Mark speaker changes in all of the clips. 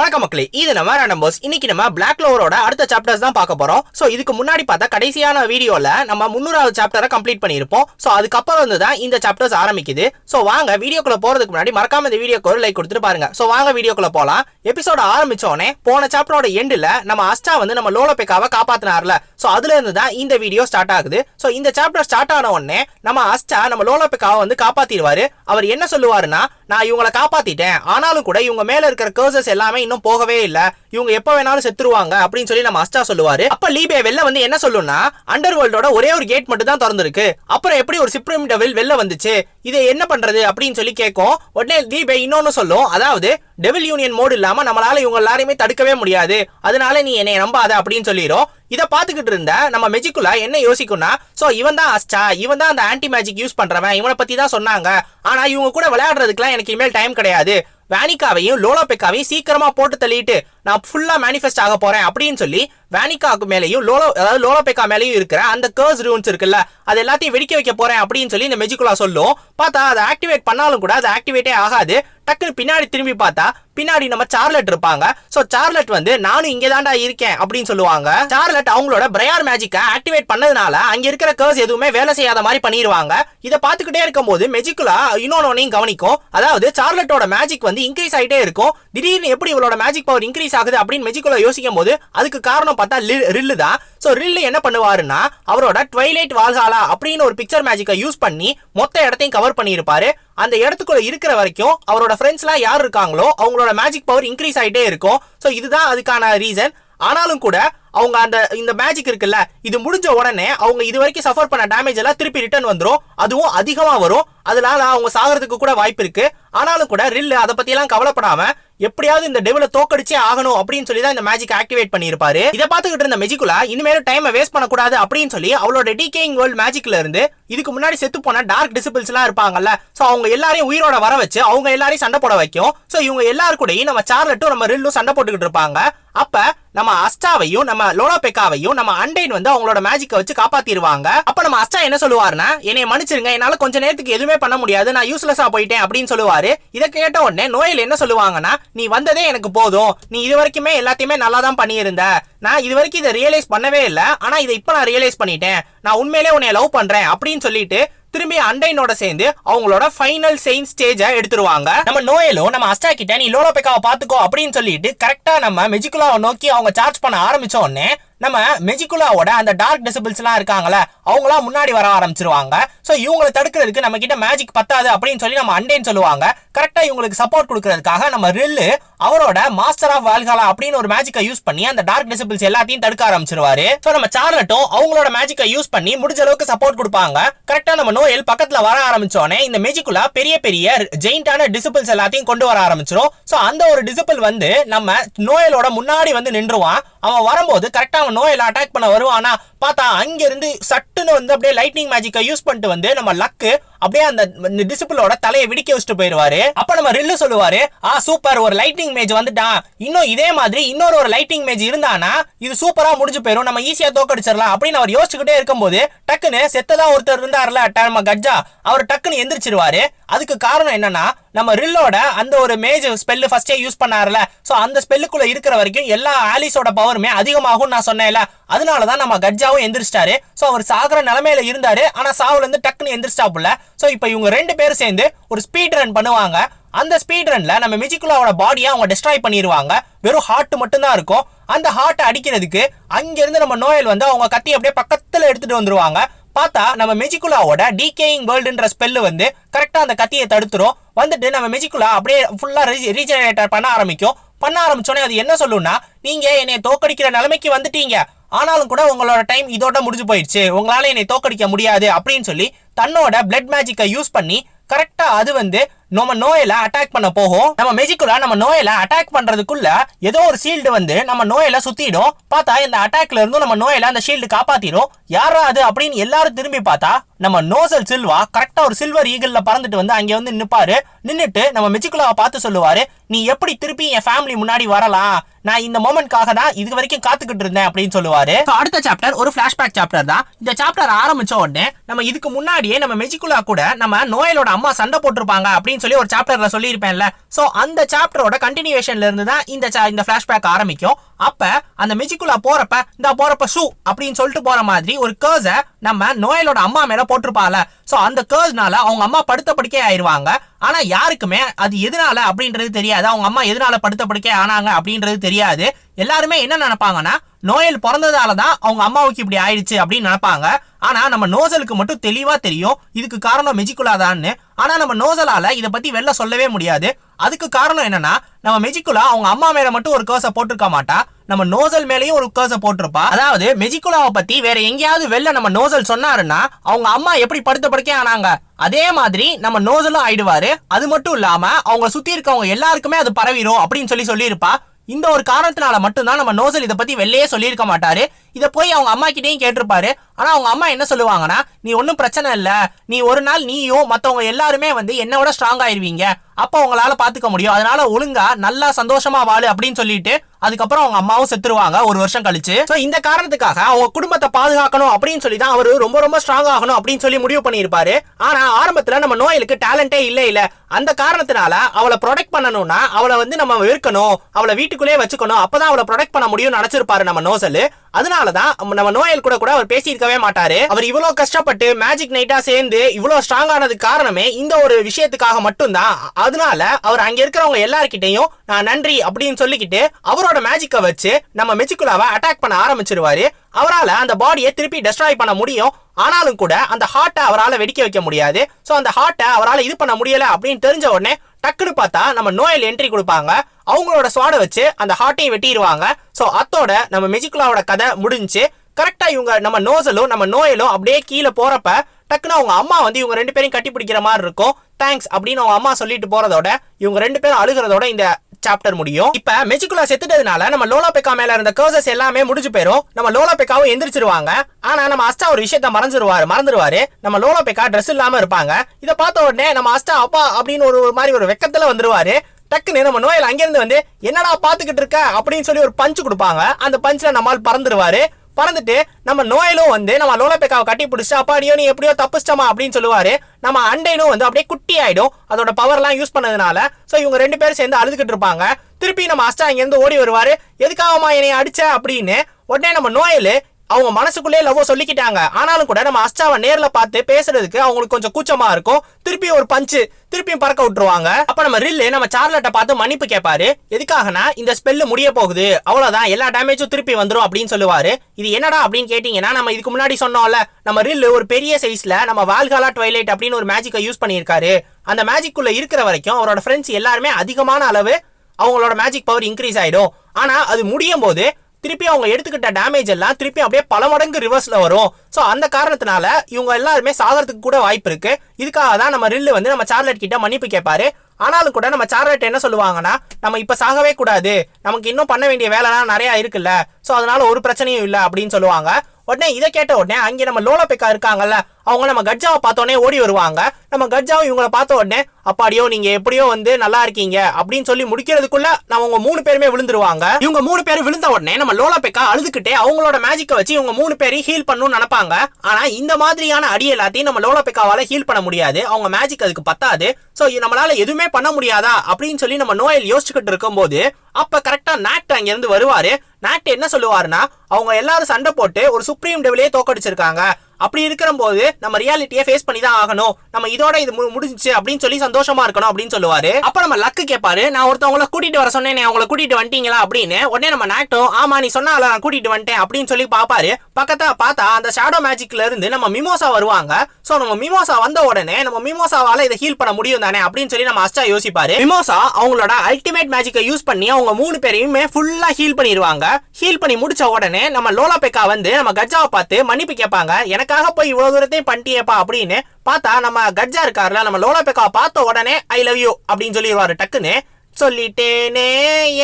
Speaker 1: வணக்கம் மக்களே இது நம்ம நம்பர்ஸ் இன்னைக்கு நம்ம பிளாக் லோவரோட அடுத்த சாப்டர்ஸ் தான் பார்க்க போறோம். சோ இதுக்கு முன்னாடி பார்த்தா கடைசியான வீடியோல நம்ம முன்னூறாவது சாப்டரை கம்ப்ளீட் பண்ணியிருப்போம். சோ அதுக்கப்புறம் வந்து தான் இந்த சாப்டர்ஸ் ஆரம்பிக்குது. சோ வாங்க வீடியோக்குள்ள போறதுக்கு முன்னாடி மறக்காம இந்த வீடியோக்கு ஒரு லைக் கொடுத்துட்டு பாருங்க. சோ வாங்க வீடியோக்குள்ள போலாம். எபிசோட ஆரம்பிச்சோடனே போன சாப்டரோட எண்டுல நம்ம அஸ்டா வந்து நம்ம லோலபெக்காவை காப்பாத்தினார்ல. சோ அதுல இருந்து தான் இந்த வீடியோ ஸ்டார்ட் ஆகுது. சோ இந்த சாப்டர் ஸ்டார்ட் ஆன உடனே நம்ம அஸ்டா நம்ம லோலபெக்காவை வந்து காப்பாத்திடுவாரு. அவர் என்ன சொல்லுவாருன்னா நான் இவங்களை காப்பாத்திட்டேன். ஆனாலும் கூட இவங்க மேல இருக்கிற கர்சஸ் எல்லாமே இன்னும் போகவே இல்ல. இவங்க எப்ப வேணாலும் செத்துருவாங்க அப்படின்னு சொல்லி நம்ம அஸ்டா சொல்லுவாரு. அப்ப லீபே வெளில வந்து என்ன சொல்லும்னா அண்டர் வேர்ல்டோட ஒரே ஒரு கேட் மட்டும் தான் திறந்திருக்கு. அப்புறம் எப்படி ஒரு சிப்ரிம் டெவில் வெளில வந்துச்சு? இதை என்ன பண்றது அப்படின்னு சொல்லி கேட்கும். உடனே லீபே இன்னொன்னு சொல்லும். அதாவது டெவில் யூனியன் மோடு இல்லாம நம்மளால இவங்க எல்லாரையுமே தடுக்கவே முடியாது. அதனால நீ என்னை நம்பாத அப்படின்னு சொல்லிடும் இதை பார்த்துக்கிட்டு இருந்த நம்ம மெஜிக்குலா என்ன யோசிக்கும்னா ஸோ இவன் தான் அஸ்டா இவன் தான் அந்த ஆன்டி மேஜிக் யூஸ் பண்றவன். இவனை பத்தி தான் சொன்னாங்க. ஆனா இவங்க கூட விளையாடுறதுக்குலாம் எனக்கு இனிமேல் டைம் கிடையாது. வேனிகாவையும் லோலோபெக்காவையும் சீக்கிரமா போட்டு தள்ளிட்டு நான் ஃபுல்லாக மேனிஃபெஸ்ட் ஆக போகிறேன் அப்படின்னு சொல்லி வேனிகாக்கு மேலேயும் லோலோ அதாவது லோலோபெக்கா மேலேயும் இருக்கிற அந்த கர்ஸ் ரூன்ஸ் இருக்குல்ல அது எல்லாத்தையும் வெடிக்க வைக்க போகிறேன் அப்படின்னு சொல்லி இந்த மெஜிகுலா சொல்லும். பார்த்தா அதை ஆக்டிவேட் பண்ணாலும் கூட அது ஆக்டிவேட்டே ஆகாது. டக்குன்னு பின்னாடி திரும்பி பார்த்தா பின்னாடி நம்ம சார்லட் இருப்பாங்க. ஸோ சார்லட் வந்து நானும் இங்கே தாண்டா இருக்கேன் அப்படின்னு சொல்லுவாங்க. சார்லட் அவங்களோட பிரயார் மேஜிக்கை ஆக்டிவேட் பண்ணதுனால அங்கே இருக்கிற கர்ஸ் எதுவுமே வேலை செய்யாத மாதிரி பண்ணிடுவாங்க இதை பார்த்துக்கிட்டே இருக்கும்போது மெஜிக்குலா இன்னொன்று கவனிக்கும். அதாவது சார்லட்டோட மேஜிக் வந்து இன்க்ரீஸ் ஆகிட்டே இருக்கும். திடீர்னு எப்படி இவளோட மேஜிக் பவர் இன்க்ரீஸ் ஆகுது அப்படின்னு மெஜிகுலா யோசிக்கும் போது அதுக்கு காரணம் பார்த்தா ரில்லு தான். ஸோ ரில்லு என்ன பண்ணுவாருன்னா அவரோட ட்வைலைட் வால்ஹாலா அப்படின்னு ஒரு பிக்சர் மேஜிக்கை யூஸ் பண்ணி மொத்த இடத்தையும் கவர் பண்ணியிருப்பாரு. அந்த இடத்துக்குள்ள இருக்கிற வரைக்கும் அவரோட ஃப்ரெண்ட்ஸ்லாம் யார் இருக்காங்களோ அவங்களோட மேஜிக் பவர் இன்க்ரீஸ் ஆகிட்டே இருக்கும். ஸோ இதுதான் அதுக்கான ரீசன் ஆனாலும் கூட அவங்க அந்த இந்த மேஜிக் இருக்குல்ல இது முடிஞ்ச உடனே அவங்க இது வரைக்கும் சஃபர் பண்ண டேமேஜ் எல்லாம் திருப்பி ரிட்டர்ன் வந்துடும் அதுவும் அதிகமாக வரும். அதனால அவங்க சாகிறதுக்கு கூட வாய்ப்பு இருக்கு. ஆனாலும் கூட ரில்லு அதை பற்றியெல்லாம் கவலைப்படாமல் எப்படியாவது இந்த டெவில தோக்கடிச்சே ஆகணும் அப்படின்னு சொல்லி தான் இந்த மேஜிக் ஆக்டிவேட் பண்ணிருப்பாரு இதை பார்த்துக்கிட்டு இருந்த மெஜிகுலா இனிமேலும் டைமை வேஸ்ட் பண்ணக்கூடாது அப்படின்னு சொல்லி அவளோட டிகேயிங் வேர்ல்ட் மேஜிக்ல இருந்து இதுக்கு முன்னாடி செத்து போன டார்க் டிசிபிள்ஸ் எல்லாம் இருப்பாங்கல்ல ஸோ அவங்க எல்லாரையும் உயிரோட வர வச்சு அவங்க எல்லாரையும் சண்டை போட வைக்கும். ஸோ இவங்க எல்லாருக்கூடையும் கூடயும் நம்ம சார்லட்டும் நம்ம ரில்லும் சண்டை போட்டுக்கிட்டு இருப்பாங்க. அப்ப நம்ம அஸ்டாவையும் நம்ம லோலோபெக்காவையும் நம்ம அண்டைன் வந்து அவங்களோட மேஜிக்கை வச்சு காப்பாத்திடுவாங்க அப்ப நம்ம அஸ்டா என்ன சொல்லுவாருன்னா என்னை மன்னிச்சிருங்க என்னால கொஞ்ச நேரத்துக்கு எதுவுமே பண்ண முடியாது நான் யூஸ்லெஸ்ஸா போயிட்டேன் அப்படின்னு சொல்லுவாரு. இதை கேட்ட உடனே நோயில் என்ன சொல்லுவாங்கன்னா நீ வந்ததே எனக்கு போதும். நீ இது வரைக்குமே எல்லாத்தையுமே நல்லா தான் பண்ணியிருந்த. நான் இது வரைக்கும் இதை ரியலைஸ் பண்ணவே இல்லை. ஆனா இதை இப்ப நான் ரியலைஸ் பண்ணிட்டேன். நான் உண்மையிலே உன்னை லவ் பண்றேன் அப்படின்னு சொல்லிட்டு திரும்பி அண்டைனோட சேர்ந்து அவங்களோட ஃபைனல் செயின் ஸ்டேஜை எடுத்துருவாங்க. நம்ம நோயலும் நம்ம அஸ்டா கிட்ட நீ லோலோபெக்காவை பாத்துக்கோ அப்படின்னு சொல்லிட்டு கரெக்டா நம்ம மெஜிகுலாவை நோக்கி அவங்க சார்ஜ் பண்ண ஆரம்பிச்ச உடனே நம்ம மெஜிகுலாவோட அந்த டார்க் டெசிபிள்ஸ்லாம் இருக்காங்கள இருக்காங்கல்ல அவங்களாம் முன்னாடி வர ஆரம்பிச்சிருவாங்க. ஸோ இவங்களை தடுக்கிறதுக்கு நம்ம கிட்ட மேஜிக் பத்தாது அப்படின்னு சொல்லி நம்ம அண்டேன்னு சொல்லுவாங்க. கரெக்டாக இவங்களுக்கு சப்போர்ட் கொடுக்கறதுக்காக நம்ம ரில்லு அவரோட மாஸ்டர் ஆஃப் வால்காலா அப்படின்னு ஒரு மேஜிக்கை யூஸ் பண்ணி அந்த டார்க் டெசிபிள்ஸ் எல்லாத்தையும் தடுக்க ஆரம்பிச்சிருவாரு. ஸோ நம்ம சார்லட்டும் அவங்களோட மேஜிக்கை யூஸ் பண்ணி முடிஞ்ச அளவுக்கு சப்போர்ட் கொடுப்பாங்க. கரெக்டாக நம்ம நோயல் பக்கத்தில் வர ஆரம்பிச்சோடனே இந்த மெஜிக்குலா பெரிய பெரிய ஜெயிண்டான டிசிபிள்ஸ் எல்லாத்தையும் கொண்டு வர ஆரம்பிச்சிரும். ஸோ அந்த ஒரு டிசிபிள் வந்து நம்ம நோயலோட முன்னாடி வந்து நின்றுவான். அவன் வரும்போது கரெக்டாக அவன் நோயில் அட்டாக் பண்ண வருவானா. பார்த்தா அங்கேருந்து சட்டுன்னு வந்து அப்படியே லைட்னிங் மேஜிக்கை யூஸ் பண்ணிட்டு வந்து நம்ம லக்கு அப்படியே அந்த டிசிபிளோட தலையை விடிக்க வச்சுட்டு போயிருவாரு அப்ப நம்ம ரில்லு சொல்லுவாரு ஆ சூப்பர் ஒரு லைட்டிங் மேஜ் வந்துட்டான் இன்னும் இதே மாதிரி இன்னொரு ஒரு லைட்டிங் மேஜ் இருந்தானா இது சூப்பரா முடிஞ்சு போயிடும் நம்ம ஈஸியா தோக்கடிச்சிடலாம். அப்படின்னு அவர் யோசிச்சுக்கிட்டே இருக்கும்போது டக்குன்னு செத்ததா ஒருத்தர் இருந்தார்ல நம்ம கஜ்ஜா. அவர் டக்குன்னு எந்திரிச்சிருவாரு. அதுக்கு காரணம் என்னன்னா நம்ம ரில்லோட அந்த ஒரு மேஜ் ஸ்பெல்லு ஃபர்ஸ்டே யூஸ் பண்ணாருல. ஸோ அந்த ஸ்பெல்லுக்குள்ள இருக்கிற வரைக்கும் எல்லா ஆலிஸோட பவருமே அதிகமாகும் நான் சொன்னேன்ல. அதனாலதான் நம்ம கட்ஜாவும் எந்திரிச்சிட்டாரு. ஸோ அவர் சாகுற நிலமையில இருந்தாரு. ஆனால் சாவுல இருந்து டக்குன்னு எந்திரிச்சிட்டாப்புல. ஸோ இப்போ இவங்க ரெண்டு பேரும் சேர்ந்து ஒரு ஸ்பீட் ரன் பண்ணுவாங்க. அந்த ஸ்பீட் ரன்ல நம்ம மிஜிகுலாவோட பாடியை அவங்க டெஸ்ட்ராய் பண்ணிடுவாங்க வெறும் ஹார்ட் மட்டும்தான் இருக்கும். அந்த ஹார்ட்டை அடிக்கிறதுக்கு அங்கேருந்து நம்ம நோயல் வந்து அவங்க கத்தி அப்படியே பக்கத்தில் எடுத்துகிட்டு வந்துருவாங்க. பார்த்தா நம்ம மெஜிகுலாவோட டிகேயிங் வேர்ல்டுன்ற ஸ்பெல்லு வந்து கரெக்டாக அந்த கத்தியை தடுத்துரும். வந்துட்டு நம்ம மெஜிகுலா அப்படியே ஃபுல்லாக ரீஜெனரேட்டர் பண்ண ஆரம்பிக்கும். பண்ண ஆரம்பிச்சோடனே அது என்ன சொல்லும்னா நீங்கள் என்னை தோக்கடிக்கிற நிலைமைக்கு வந்துட்டீங்க. ஆனாலும் கூட உங்களோட டைம் இதோட முடிஞ்சு போயிடுச்சு. உங்களால் என்னை தோக்கடிக்க முடியாது அப்படின்னு சொல்லி தன்னோட பிளட் மேஜிக்கை யூஸ் பண்ணி கரெக்டாக அது வந்து நம்ம நோயில அட்டாக் பண்ண போகும். நம்ம மெஜிக்குலா நம்ம நோயில அட்டாக் பண்றதுக்குள்ள ஏதோ ஒரு ஷீல்டு வந்து நம்ம நோயில சுத்திடும். பார்த்தா இந்த அட்டாக்ல இருந்து நம்ம நோயில அந்த ஷீல்டு காப்பாத்திடும் யாரா அது அப்படின்னு எல்லாரும் திரும்பி பார்த்தா நம்ம நோசல் சில்வா கரெக்டா ஒரு சில்வர் ஈகிள்ல பறந்துட்டு வந்து அங்கே வந்து நிப்பாரு நின்றுட்டு நம்ம மெஜிக்குலாவை பார்த்து சொல்லுவாரு நீ எப்படி திருப்பி என் ஃபேமிலி முன்னாடி வரலாம்? நான் இந்த மொமெண்ட்காக தான் இது வரைக்கும் காத்துக்கிட்டு இருந்தேன் அப்படின்னு சொல்லுவாரு. அடுத்த சாப்டர் ஒரு பிளாஷ்பேக் சாப்டர் தான். இந்த சாப்டர் ஆரம்பிச்ச உடனே நம்ம இதுக்கு முன்னாடியே நம்ம மெஜிக்குலா கூட நம்ம நோயலோட அம்மா சண்டை போட்டிருப்பாங்க அப்படின்னு அப்படின்னு சொல்லி ஒரு சாப்டர்ல சொல்லியிருப்பேன்ல. ஸோ அந்த சாப்டரோட கண்டினியூஷன்ல இருந்து தான் இந்த இந்த ஃபிளாஷ்பேக் ஆரம்பிக்கும். அப்ப அந்த மிஜிக்குலா போறப்ப இந்த போறப்ப ஷூ அப்படின்னு சொல்லிட்டு போற மாதிரி ஒரு கேர்ஸ நம்ம நோயலோட அம்மா மேல போட்டிருப்பால ஸோ அந்த கேர்ஸ்னால அவங்க அம்மா படுத்த படுக்கே ஆயிருவாங்க. ஆனா யாருக்குமே அது எதனால அப்படின்றது தெரியாது. அவங்க அம்மா எதனால படுத்த படுக்கே ஆனாங்க அப்படின்றது தெரியாது. எல்லாருமே என்ன நினைப்பாங்கன்னா நோயல் பிறந்ததால தான் அவங்க அம்மாவுக்கு இப்படி ஆயிடுச்சு அப்படின்னு நினைப்பாங்க. ஆனா நம்ம நோசலுக்கு மட்டும் தெளிவா தெரியும். இதுக்கு காரணம் மெஜிகுலா தான்னு ஆனா நம்ம நோசலால இதை பத்தி வெளில சொல்லவே முடியாது. அதுக்கு காரணம் என்னன்னா நம்ம மெஜிகுலா அவங்க அம்மா மேல மட்டும் ஒரு கேர்ஸை போட்டிருக்க மாட்டா. நம்ம நோசல் மேலேயும் ஒரு கேர்ஸை போட்டிருப்பா. அதாவது மெஜிகுலாவை பத்தி வேற எங்கேயாவது வெளில நம்ம நோசல் சொன்னாருன்னா அவங்க அம்மா எப்படி படுத்த படுக்கே ஆனாங்க? அதே மாதிரி நம்ம நோசலும் ஆயிடுவாரு. அது மட்டும் இல்லாம அவங்க சுத்தி இருக்கவங்க எல்லாருக்குமே அது பரவிடும் அப்படின்னு சொல்லி சொல்லியிருப்பா. இந்த ஒரு காரணத்தினால மட்டும்தான் நம்ம நோசல் இதை பத்தி வெளியே சொல்லியிருக்க மாட்டாரு. இதை போய் அவங்க அம்மா கிட்டயும் கேட்டிருப்பாரு. ஆனா அவங்க அம்மா என்ன சொல்லுவாங்கன்னா நீ ஒன்றும் பிரச்சனை இல்லை. நீ ஒரு நாள் நீயும் மற்றவங்க எல்லாருமே வந்து என்னோட விட ஸ்ட்ராங் ஆயிருவீங்க. அப்போ அவங்களால பாத்துக்க முடியும். அதனால ஒழுங்கா நல்லா சந்தோஷமா வாழு அப்படின்னு சொல்லிட்டு அதுக்கப்புறம் அவங்க அம்மாவும் செத்துருவாங்க. ஒரு வருஷம் கழிச்சு. ஸோ இந்த காரணத்துக்காக அவங்க குடும்பத்தை பாதுகாக்கணும் அப்படின்னு சொல்லி தான் அவர் ரொம்ப ரொம்ப ஸ்ட்ராங் ஆகணும் அப்படின்னு சொல்லி முடிவு பண்ணியிருப்பாரு. ஆனா ஆரம்பத்துல நம்ம நோயலுக்கு டேலண்டே இல்லை இல்ல. அந்த காரணத்தினால அவளை ப்ரொடெக்ட் பண்ணணும்னா அவளை வந்து நம்ம விற்கணும் அவளை வீட்டுக்குள்ளே வச்சுக்கணும். அப்பதான் அவளை ப்ரொடெக்ட் பண்ண முடியும்னு நினைச்சிருப்பாரு நம்ம நோசல். அதனால தான் நம்ம நோயல் கூட கூட அவர் பேசியிருக்கவே மாட்டாரு. அவர் இவ்வளவு கஷ்டப்பட்டு மேஜிக் நைட்டா சேர்ந்து இவ்வளவு ஸ்ட்ராங் ஆனது காரணமே இந்த ஒரு விஷயத்துக்காக மட்டும்தான். அதனால அவர் அங்க இருக்கிறவங்க எல்லார்கிட்டையும் நான் நன்றி அப்படின்னு சொல்லிக்கிட்டு அவரோட மேஜிக்கை வச்சு நம்ம மெஜிகுலாவை அட்டாக் பண்ண ஆரம்பிச்சிருவாரு. அவரால் அந்த பாடியை திருப்பி டெஸ்ட்ராய் பண்ண முடியும். ஆனாலும் கூட அந்த ஹார்ட்டை அவரால் வெடிக்க வைக்க முடியாது. ஸோ அந்த ஹார்ட்டை அவரால் இது பண்ண முடியல அப்படின்னு தெரிஞ்ச உடனே டக்குன்னு பார்த்தா நம்ம நோயல் என்ட்ரி கொடுப்பாங்க. அவங்களோட ஸ்வாடை வச்சு அந்த ஹார்ட்டையும் வெட்டிடுவாங்க ஸோ அத்தோட நம்ம மெஜிகுலாவோட கதை முடிஞ்சு கரெக்டாக இவங்க நம்ம நோசலும் நம்ம நோயலும் அப்படியே கீழே போகிறப்ப டக்குன்னு அவங்க அம்மா வந்து இவங்க ரெண்டு பேரும் கட்டி பிடிக்கிற மாதிரி இருக்கும். தேங்க்ஸ் அப்படின்னு அவங்க அம்மா சொல்லிட்டு போகிறதோட இவங்க ரெண்டு பேரும் அழுகிறதோட இந்த சாப்டர் முடியும். இப்ப மெஜிகுலா செத்துட்டதுனால நம்ம லோலா பெக்கா மேல இருந்த கர்சஸ் எல்லாமே முடிஞ்சு போயிரும். நம்ம லோலா பெக்காவும் எந்திரிச்சிருவாங்க. ஆனா நம்ம அஸ்டா ஒரு விஷயத்த மறந்துருவாரு மறந்துருவாரு. நம்ம லோலா பெக்கா ட்ரெஸ் இல்லாம இருப்பாங்க. இதை பார்த்த உடனே நம்ம அஸ்டா அப்பா! அப்படின்னு ஒரு ஒரு மாதிரி ஒரு வெக்கத்துல வந்துருவாரு. டக்குன்னு நம்ம நோயில் அங்கேருந்து வந்து என்னடா பார்த்துக்கிட்டு இருக்க? அப்படின்னு சொல்லி ஒரு பஞ்ச் கொடுப்பாங்க. அந்த பஞ்சில் நம்மால் பறந்துடுவார் பறந்துட்டு நம்ம நோயிலும் வந்து நம்ம லோலபேக்காவை கட்டி பிடிச்சி அப்பாடியோ நீ எப்படியோ தப்பிச்சிட்டமா அப்படின்னு சொல்லுவாரு. நம்ம அண்டைனும் வந்து அப்படியே குட்டி ஆயிடும் அதோட பவர்லாம் யூஸ் பண்ணதுனால. ஸோ இவங்க ரெண்டு பேரும் சேர்ந்து அழுதுகிட்டு இருப்பாங்க. திருப்பி நம்ம அஸ்டா இங்கேருந்து ஓடி வருவார். எதுக்காகமா என்னை அடிச்ச? அப்படின்னு உடனே நம்ம நோயில் அவங்க மனசுக்குள்ளே லவ் சொல்லிக்கிட்டாங்க. ஆனாலும் கூட நம்ம அஸ்டாவை நேர்ல பார்த்து பேசுறதுக்கு அவங்களுக்கு கொஞ்சம் கூச்சமா இருக்கும். திருப்பி ஒரு பஞ்சு திருப்பியும் பறக்க விட்டுருவாங்க. அப்ப நம்ம ரில்லு நம்ம சார்லட்டை பார்த்து மன்னிப்பு கேட்பாரு எதுக்காகனா இந்த ஸ்பெல்லு முடிய போகுது. அவ்வளவுதான் எல்லா டேமேஜும் திருப்பி வந்துடும் அப்படின்னு சொல்லுவாரு. இது என்னடா அப்படின்னு கேட்டீங்கன்னா நம்ம இதுக்கு முன்னாடி சொன்னோம்ல நம்ம ரில்லு ஒரு பெரிய சைஸ்ல நம்ம வால்காலா ட்வைலைட் அப்படின்னு ஒரு மேஜிக்கை யூஸ் பண்ணியிருக்காரு. அந்த மேஜிக்குள்ள இருக்கிற வரைக்கும் அவரோட ஃப்ரெண்ட்ஸ் எல்லாருமே அதிகமான அளவு அவங்களோட மேஜிக் பவர் இன்க்ரீஸ் ஆயிடும். ஆனா அது முடியும் போது திருப்பி அவங்க எடுத்துக்கிட்ட டேமேஜ் எல்லாம் திருப்பி அப்படியே பல மடங்கு ரிவர்ஸில் வரும். ஸோ அந்த காரணத்தினால இவங்க எல்லாருமே சாகிறதுக்கு கூட வாய்ப்பு இருக்குது இதுக்காக தான் நம்ம ரில்லு வந்து நம்ம சார்லட் கிட்ட மன்னிப்பு கேட்பாரு. ஆனாலும் கூட நம்ம சார்லட் என்ன சொல்லுவாங்கன்னா நம்ம இப்போ சாகவே கூடாது. நமக்கு இன்னும் பண்ண வேண்டிய வேலைலாம் நிறையா இருக்குல்ல. ஸோ அதனால ஒரு பிரச்சனையும் இல்லை அப்படின்னு சொல்லுவாங்க. உடனே இதை கேட்ட உடனே அங்கே நம்ம லோலபெக்கா இருக்காங்கல்ல அவங்க நம்ம கட்ஜாவை பார்த்தோன்னே ஓடி வருவாங்க. நம்ம கட்ஜாவும் இவங்கள பார்த்த உடனே அப்பாடியோ நீங்க எப்படியோ வந்து நல்லா இருக்கீங்க. அப்படின்னு சொல்லி முடிக்கிறதுக்குள்ள நம்ம உங்க மூணு பேருமே விழுந்துருவாங்க. இவங்க மூணு பேரும் விழுந்த உடனே நம்ம லோலபெக்கா அழுதுகிட்டே அவங்களோட மேஜிக்கை வச்சு இவங்க மூணு பேரையும் ஹீல் பண்ணணும்னு நினைப்பாங்க. ஆனா இந்த மாதிரியான அடி எல்லாத்தையும் நம்ம லோலபெக்காவால ஹீல் பண்ண முடியாது. அவங்க மேஜிக் அதுக்கு பத்தாது. சோ நம்மளால எதுவுமே பண்ண முடியாதா? அப்படின்னு சொல்லி நம்ம நோயல் யோசிச்சுக்கிட்டு இருக்கும்போது அப்ப கரெக்டா நாக்ட் அங்க இருந்து வருவாரு. நாக்ட் என்ன சொல்லுவாருன்னா அவங்க எல்லாரும் சண்டை போட்டு ஒரு சுப்ரீம் டெவிலே தோக்கடிச்சிருக்காங்க. அப்படி இருக்கிற போது நம்ம ரியாலிட்டியை ஃபேஸ் பண்ணி தான் ஆகணும். நம்ம இதோட இது மு- முடிஞ்சுச்சு அப்படின்னு சொல்லி சந்தோஷமா இருக்கணும் அப்படின்னு சொல்லுவாரு. அப்ப நம்ம லக்கு கேட்பாரு நான் ஒருத்தவங்கள கூட்டிட்டு வர சொன்னேனே அவங்கள கூட்டிட்டு வந்துட்டீங்களா? அப்படின்னு உடனே நம்ம நாக்டோ ஆமா நீ சொன்னால நான் கூட்டிட்டு வந்துட்டேன் அப்படின்னு சொல்லி பாப்பாரு. பக்கத்தா பார்த்தா அந்த ஷாடோ மேஜிக்ல இருந்து நம்ம மிமோசா வருவாங்க. சோ நம்ம மிமோசா வந்த உடனே நம்ம மிமோசாவால இதை ஹீல் பண்ண முடியும் தானே அப்படின்னு சொல்லி நம்ம அஸ்டா யோசிப்பாரு. மிமோசா அவங்களோட அல்டிமேட் மேஜிக்கை யூஸ் பண்ணி அவங்க மூணு பேரையுமே ஃபுல்லா ஹீல் பண்ணிடுவாங்க ஹீல் பண்ணி முடிச்ச உடனே நம்ம லோலா பெக்கா வந்து நம்ம கஜாவை பார்த்து மன்னிப்பு கேட்பாங்க. எனக்காக போய் இவ்வளவு தூரத்தையும் பண்ணிட்டியேப்பா அப்படின்னு பார்த்தா நம்ம கஜா இருக்காருல நம்ம லோலா பெக்காவை பார்த்த உடனே ஐ லவ் யூ அப்படின்னு சொல்லிடுவாரு டக்குன்னு. சொல்லிட்டேனே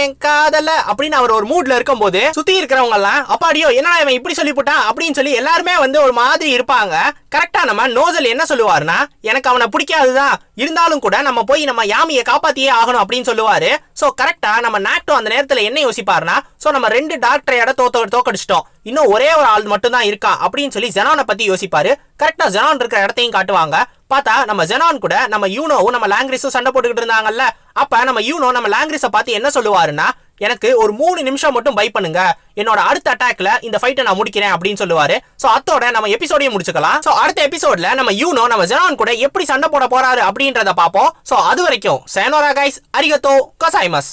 Speaker 1: என் காதல அப்படின்னு அவர் ஒரு மூட்ல இருக்கும்போது சுத்தி இருக்கிறவங்க எல்லாம் அப்பாடியோ என்னடா இவன் இப்படி சொல்லிவிட்டான் அப்படின்னு சொல்லி எல்லாருமே வந்து ஒரு மாதிரி இருப்பாங்க. கரெக்டா நம்ம நோசல் என்ன சொல்லுவாருன்னா எனக்கு அவனை பிடிக்காதுதான் இருந்தாலும் கூட நம்ம போய் நம்ம யாமியை காப்பாத்தியே ஆகணும் அப்படின்னு சொல்லுவாரு. சோ கரெக்டா நம்ம நாட்டோ அந்த நேரத்துல என்ன யோசிப்பாருன்னா சோ நம்ம ரெண்டு டாக்டரையோட தோத்த தோக்கடிச்சிட்டோம். இன்னும் ஒரே ஒரு ஆள் மட்டும் தான் இருக்கான் அப்படின்னு சொல்லி ஜெனானை பத்தி யோசிப்பாரு. கரெக்டா ஜெனான் இருக்கிற இடத்தையும் காட்டுவாங்க. பார்த்தா நம்ம ஜெனான் கூட நம்ம யூனோவும் நம்ம லாங்குவேஜும் சண்டை போட்டுக்கிட்டு இருந்தாங்கல்ல. அப்ப நம்ம யூனோ நம்ம லாங்குவேஜை பார்த்து என்ன சொல்லுவாருன்னா எனக்கு ஒரு மூணு நிமிஷம் மட்டும் பை பண்ணுங்க. என்னோட அடுத்த அட்டாக்ல இந்த ஃபைட்டை நான் முடிக்கிறேன் அப்படின்னு சொல்லுவாரு. ஸோ அத்தோட நம்ம எபிசோடையும் முடிச்சுக்கலாம். ஸோ அடுத்த எபிசோட்ல நம்ம யூனோ நம்ம ஜெனான் கூட எப்படி சண்டை போட போறாரு அப்படின்றத பார்ப்போம். ஸோ அது வரைக்கும் சேனோரா கைஸ் அரிகத்தோ கசாய்மஸ்